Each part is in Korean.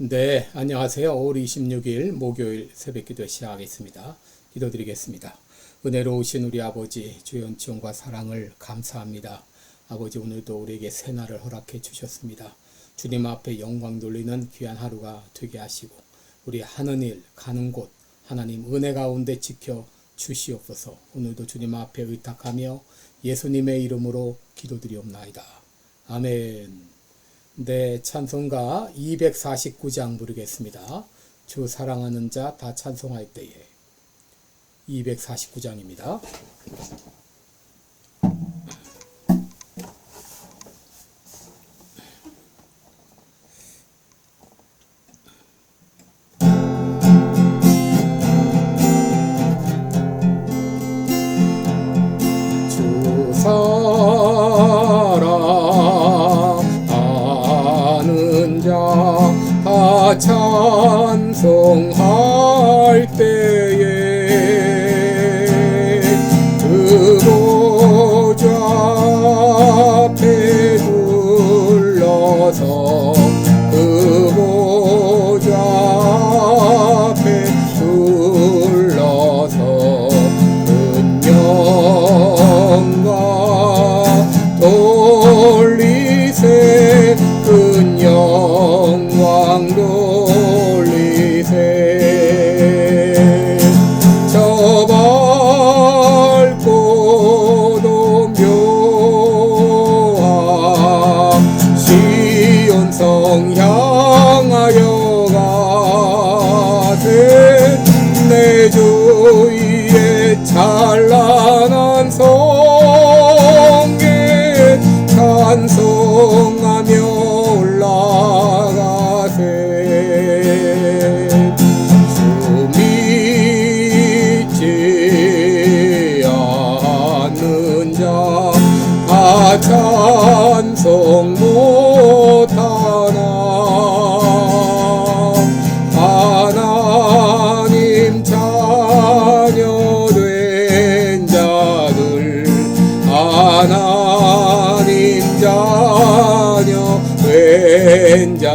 네, 안녕하세요. 5월 26일 목요일 새벽 기도 시작하겠습니다. 기도드리겠습니다. 은혜로우신 우리 아버지 주의 은총과 사랑을 감사합니다. 아버지 오늘도 우리에게 새날을 허락해 주셨습니다. 주님 앞에 영광 돌리는 귀한 하루가 되게 하시고 우리 하는 일 가는 곳 하나님 은혜 가운데 지켜 주시옵소서. 오늘도 주님 앞에 의탁하며 예수님의 이름으로 기도드리옵나이다. 아멘. 네, 찬송가 249장 부르겠습니다. 주 사랑하는 자 다 찬송할 때에 249장입니다. 찬송할 때 된자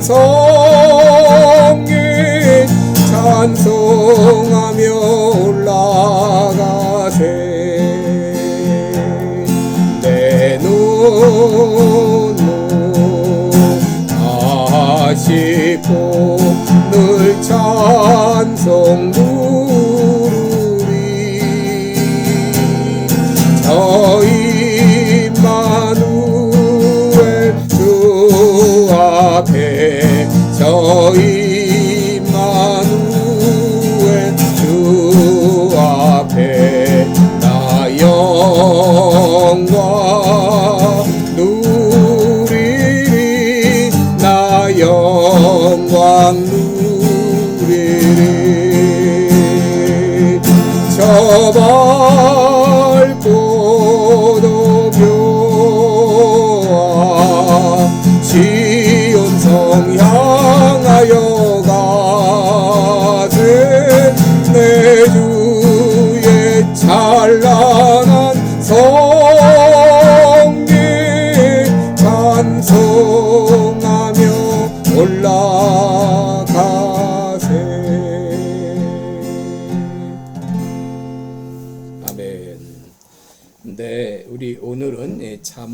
성에 찬송 밝고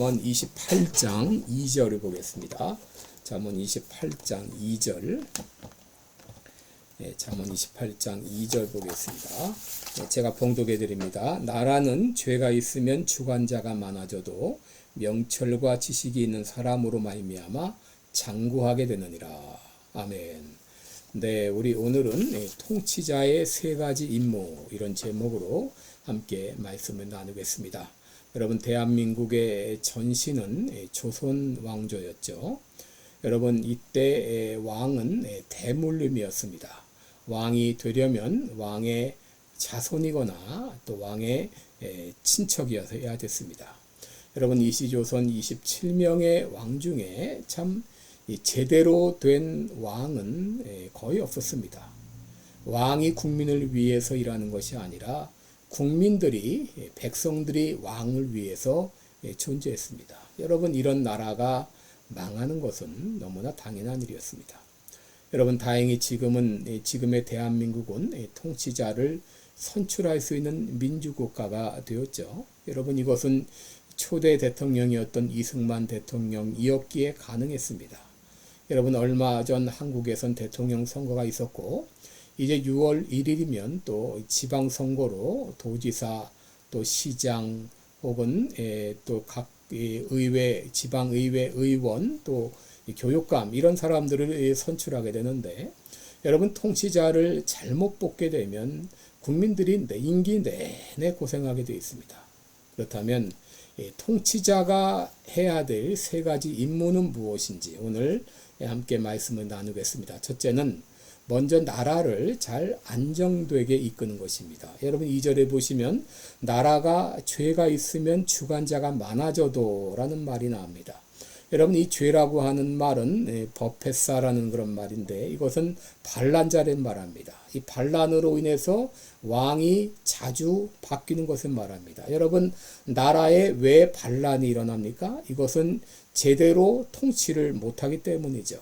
잠언 28장 2절을 보겠습니다. 잠언 28장 2절. 예, 잠언 28장 2절 보겠습니다. 예, 제가 봉독해 드립니다. 나라는 죄가 있으면 주관자가 많아져도 명철과 지식이 있는 사람으로 말미암아 장구하게 되느니라. 아멘. 네, 우리 오늘은 예, 통치자의 세 가지 임무 이런 제목으로 함께 말씀을 나누겠습니다. 여러분 대한민국의 전신은 예, 조선 왕조였죠. 여러분 이때 예, 왕은 예, 대물림이었습니다. 왕이 되려면 왕의 자손이거나 또 왕의 예, 친척이어야 됐습니다. 여러분 이시조선 27명의 왕 중에 참이 제대로 된 왕은 예, 거의 없었습니다. 왕이 국민을 위해서 일하는 것이 아니라 국민들이 예, 백성들이 왕을 위해서 예, 존재했습니다. 여러분 이런 나라가 망하는 것은 너무나 당연한 일이었습니다. 여러분 다행히 지금은 예, 지금의 대한민국은 예, 통치자를 선출할 수 있는 민주국가가 되었죠. 여러분 이것은 초대 대통령이었던 이승만 대통령이었기에 가능했습니다. 여러분 얼마 전 한국에선 대통령 선거가 있었고 이제 6월 1일이면 또 지방 선거로 도지사 또 시장 혹은 또각 의회 지방 의회 의원 또 교육감 이런 사람들을 선출하게 되는데 여러분 통치자를 잘못 뽑게 되면 국민들이 내 임기 내내 고생하게 되어 있습니다. 그렇다면 예, 통치자가 해야 될 세 가지 임무는 무엇인지 오늘 함께 말씀을 나누겠습니다. 첫째는 먼저 나라를 잘 안정되게 이끄는 것입니다. 여러분 2절에 보시면 나라가 죄가 있으면 주관자가 많아져도 라는 말이 나옵니다. 여러분 이 죄라고 하는 말은 예, 버페사라는 그런 말인데 이것은 반란자를 말합니다. 이 반란으로 인해서 왕이 자주 바뀌는 것을 말합니다. 여러분 나라에 왜 반란이 일어납니까? 이것은 제대로 통치를 못하기 때문이죠.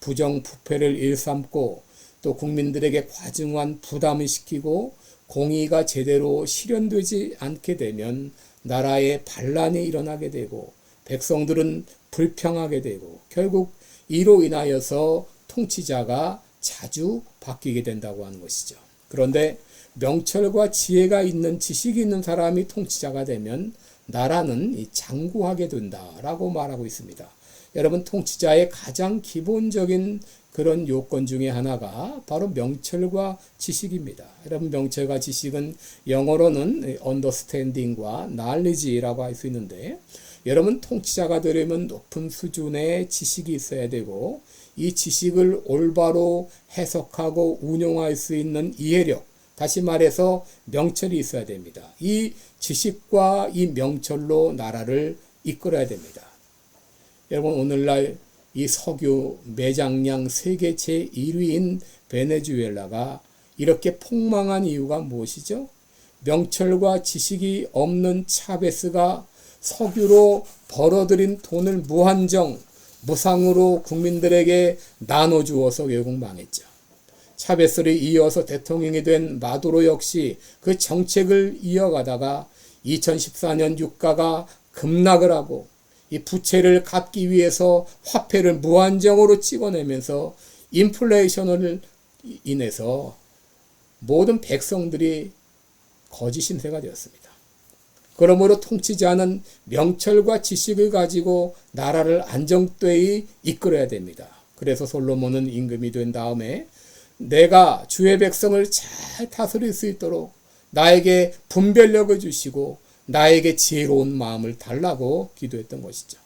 부정부패를 일삼고 또 국민들에게 과중한 부담을 시키고 공의가 제대로 실현되지 않게 되면 나라에 반란이 일어나게 되고 백성들은 불평하게 되고 결국 이로 인하여서 통치자가 자주 바뀌게 된다고 하는 것이죠. 그런데 명철과 지혜가 있는 지식이 있는 사람이 통치자가 되면 나라는 장구하게 된다라고 말하고 있습니다. 여러분 통치자의 가장 기본적인 그런 요건 중에 하나가 바로 명철과 지식입니다. 여러분 명철과 지식은 영어로는 understanding과 knowledge라고 할 수 있는데 여러분 통치자가 되려면 높은 수준의 지식이 있어야 되고 이 지식을 올바로 해석하고 운용할 수 있는 이해력 다시 말해서 명철이 있어야 됩니다. 이 지식과 이 명철로 나라를 이끌어야 됩니다. 여러분 오늘날 이 석유 매장량 세계 제1위인 베네수엘라가 이렇게 폭망한 이유가 무엇이죠? 명철과 지식이 없는 차베스가 석유로 벌어들인 돈을 무한정 무상으로 국민들에게 나눠주어서 결국 망했죠. 차베스를 이어서 대통령이 된 마두로 역시 그 정책을 이어가다가 2014년 유가가 급락을 하고 이 부채를 갚기 위해서 화폐를 무한정으로 찍어내면서 인플레이션을 인해서 모든 백성들이 거짓 신세가 되었습니다. 그러므로 통치자는 명철과 지식을 가지고 나라를 안정되이 이끌어야 됩니다. 그래서 솔로몬은 임금이 된 다음에 내가 주의 백성을 잘 다스릴 수 있도록 나에게 분별력을 주시고 나에게 지혜로운 마음을 달라고 기도했던 것이죠.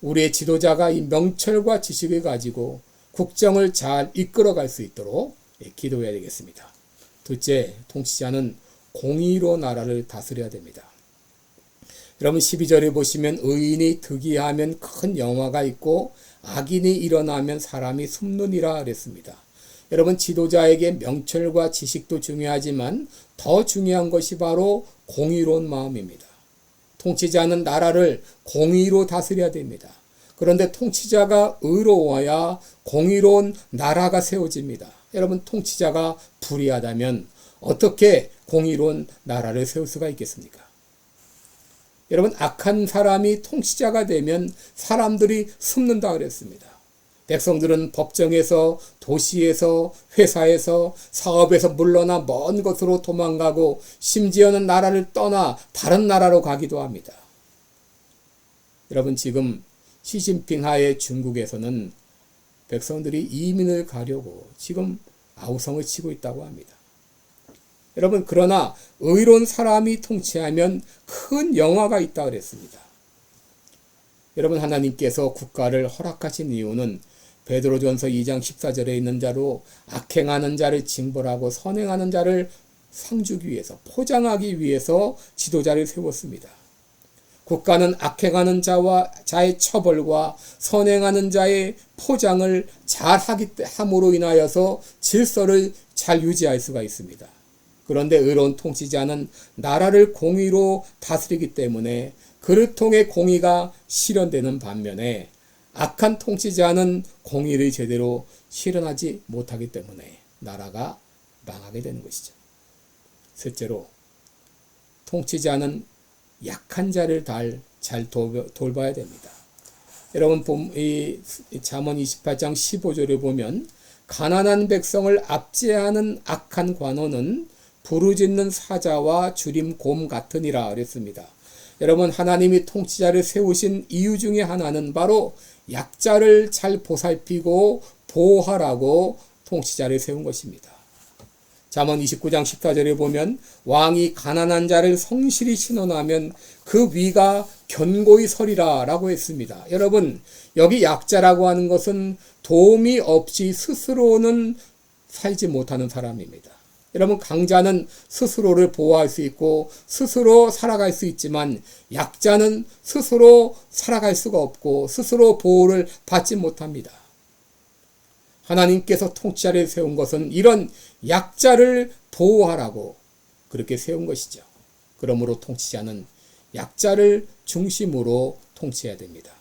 우리의 지도자가 이 명철과 지식을 가지고 국정을 잘 이끌어갈 수 있도록 기도해야 되겠습니다. 둘째, 통치자는 공의로 나라를 다스려야 됩니다. 여러분 12절에 보시면 의인이 득이하면 큰 영화가 있고 악인이 일어나면 사람이 숨느니라 그랬습니다. 여러분 지도자에게 명철과 지식도 중요하지만 더 중요한 것이 바로 공의로운 마음입니다. 통치자는 나라를 공의로 다스려야 됩니다. 그런데 통치자가 의로워야 공의로운 나라가 세워집니다. 여러분 통치자가 불의하다면 어떻게 공의로운 나라를 세울 수가 있겠습니까? 여러분 악한 사람이 통치자가 되면 사람들이 숨는다 그랬습니다. 백성들은 법정에서 도시에서 회사에서 사업에서 물러나 먼 곳으로 도망가고 심지어는 나라를 떠나 다른 나라로 가기도 합니다. 여러분 지금 시진핑 하의 중국에서는 백성들이 이민을 가려고 지금 아우성을 치고 있다고 합니다. 여러분 그러나 의로운 사람이 통치하면 큰 영화가 있다 그랬습니다. 여러분 하나님께서 국가를 허락하신 이유는 베드로전서 2장 14절에 있는 자로 악행하는 자를 징벌하고 선행하는 자를 상 주기 위해서 포장하기 위해서 지도자를 세웠습니다. 국가는 악행하는 자와 자의 처벌과 선행하는 자의 포장을 잘 하기 함으로 인하여서 질서를 잘 유지할 수가 있습니다. 그런데 의로운 통치자는 나라를 공의로 다스리기 때문에 그를 통해 공의가 실현되는 반면에 악한 통치자는 공의를 제대로 실현하지 못하기 때문에 나라가 망하게 되는 것이죠. 셋째로 통치자는 약한 자를 잘 돌봐 야 됩니다. 여러분 이 잠언 28장 15절에 보면 가난한 백성을 압제하는 악한 관원은 부르짖는 사자와 주림 곰 같으니라 그랬습니다. 여러분 하나님이 통치자를 세우신 이유 중에 하나는 바로 약자를 잘 보살피고 보호하라고 통치자를 세운 것입니다. 잠언 29장 14절에 보면 왕이 가난한 자를 성실히 신원하면 그 위가 견고히 서리라라고 했습니다. 여러분 여기 약자라고 하는 것은 도움이 없이 스스로는 살지 못하는 사람입니다. 여러분 강자는 스스로를 보호할 수 있고 스스로 살아갈 수 있지만 약자는 스스로 살아갈 수가 없고 스스로 보호를 받지 못합니다. 하나님께서 통치자를 세운 것은 이런 약자를 보호하라고 그렇게 세운 것이죠. 그러므로 통치자는 약자를 중심으로 통치해야 됩니다.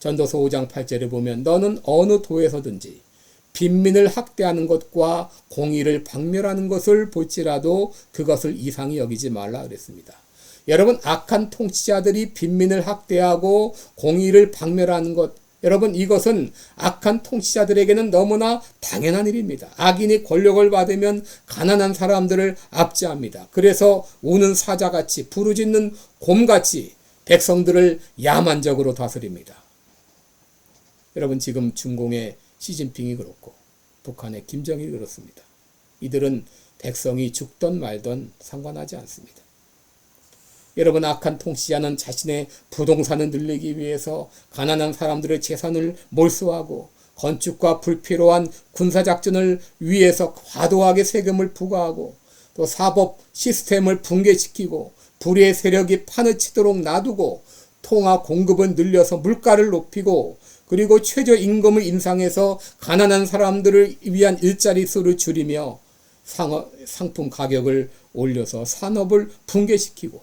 전도서 5장 8절에 보면 너는 어느 도에서든지 빈민을 학대하는 것과 공의를 박멸하는 것을 볼지라도 그것을 이상히 여기지 말라 그랬습니다. 여러분 악한 통치자들이 빈민을 학대하고 공의를 박멸하는 것 여러분 이것은 악한 통치자들에게는 너무나 당연한 일입니다. 악인이 권력을 받으면 가난한 사람들을 압제합니다. 그래서 우는 사자같이 부르짖는 곰같이 백성들을 야만적으로 다스립니다. 여러분 지금 중공의 시진핑이 그렇고 북한의 김정일이 그렇습니다. 이들은 백성이 죽던 말던 상관하지 않습니다. 여러분 악한 통치자는 자신의 부동산을 늘리기 위해서 가난한 사람들의 재산을 몰수하고 건축과 불필요한 군사작전을 위해서 과도하게 세금을 부과하고 또 사법 시스템을 붕괴시키고 불의의 세력이 판을 치도록 놔두고 통화 공급을 늘려서 물가를 높이고 그리고 최저임금을 인상해서 가난한 사람들을 위한 일자리 수를 줄이며 상품 가격을 올려서 산업을 붕괴시키고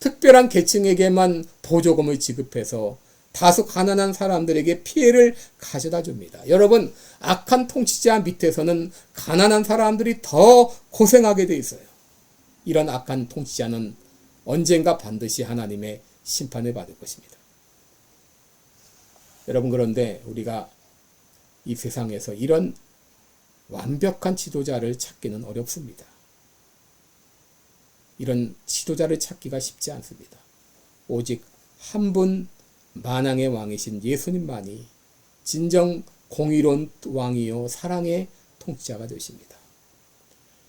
특별한 계층에게만 보조금을 지급해서 다소 가난한 사람들에게 피해를 가져다 줍니다. 여러분, 악한 통치자 밑에서는 가난한 사람들이 더 고생하게 돼 있어요. 이런 악한 통치자는 언젠가 반드시 하나님의 심판을 받을 것입니다. 여러분 그런데 우리가 이 세상에서 이런 완벽한 지도자를 찾기는 어렵습니다. 이런 지도자를 찾기가 쉽지 않습니다. 오직 한 분 만왕의 왕이신 예수님만이 진정 공의로운 왕이요 사랑의 통치자가 되십니다.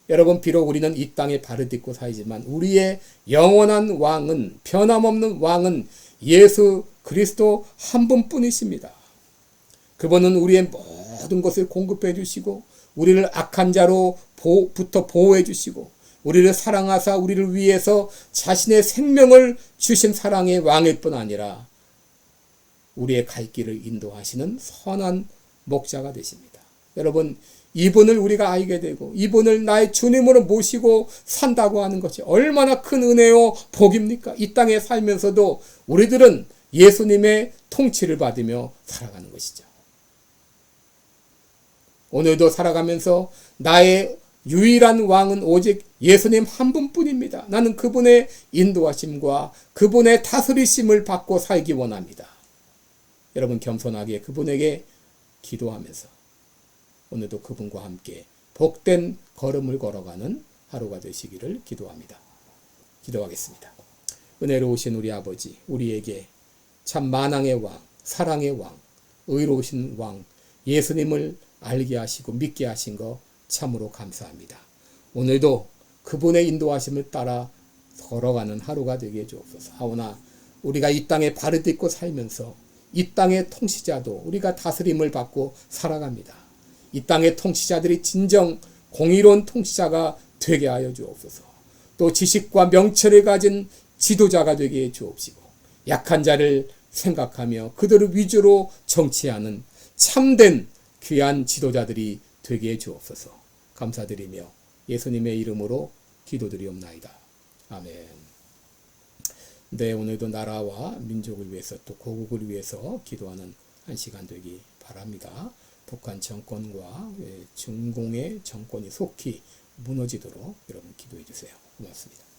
여러분 비록 우리는 이 땅에 발을 딛고 살지만 우리의 영원한 왕은 변함없는 왕은 예수 그리스도 한 분뿐이십니다. 그분은 우리의 모든 것을 공급해 주시고 우리를 악한 자로 부터 보호해 주시고 우리를 사랑하사 우리를 위해서 자신의 생명을 주신 사랑의 왕일 뿐 아니라 우리의 갈 길을 인도하시는 선한 목자가 되십니다. 여러분, 이분을 우리가 알게 되고 이분을 나의 주님으로 모시고 산다고 하는 것이 얼마나 큰 은혜요 복입니까? 이 땅에 살면서도 우리들은 예수님의 통치를 받으며 살아가는 것이죠. 오늘도 살아가면서 나의 유일한 왕은 오직 예수님 한 분뿐입니다. 나는 그분의 인도하심과 그분의 다스리심을 받고 살기 원합니다. 여러분 겸손하게 그분에게 기도하면서 오늘도 그분과 함께 복된 걸음을 걸어가는 하루가 되시기를 기도합니다. 기도하겠습니다. 은혜로우신 우리 아버지, 우리에게 참 만왕의 왕, 사랑의 왕, 의로우신 왕, 예수님을 알게 하시고 믿게 하신 거 참으로 감사합니다. 오늘도 그분의 인도하심을 따라 걸어가는 하루가 되게 해주옵소서. 하오나 우리가 이 땅에 발을 딛고 살면서 이 땅의 통치자도 우리가 다스림을 받고 살아갑니다. 이 땅의 통치자들이 진정 공의로운 통치자가 되게 하여 주옵소서. 또 지식과 명철을 가진 지도자가 되게 해 주옵시고 약한 자를 생각하며 그들을 위주로 정치하는 참된 귀한 지도자들이 되게 해 주옵소서. 감사드리며 예수님의 이름으로 기도드리옵나이다. 아멘. 네, 오늘도 나라와 민족을 위해서 또 고국을 위해서 기도하는 한 시간 되기 바랍니다. 북한 정권과 예, 중공의 정권이 속히 무너지도록 여러분 기도해 주세요. 고맙습니다.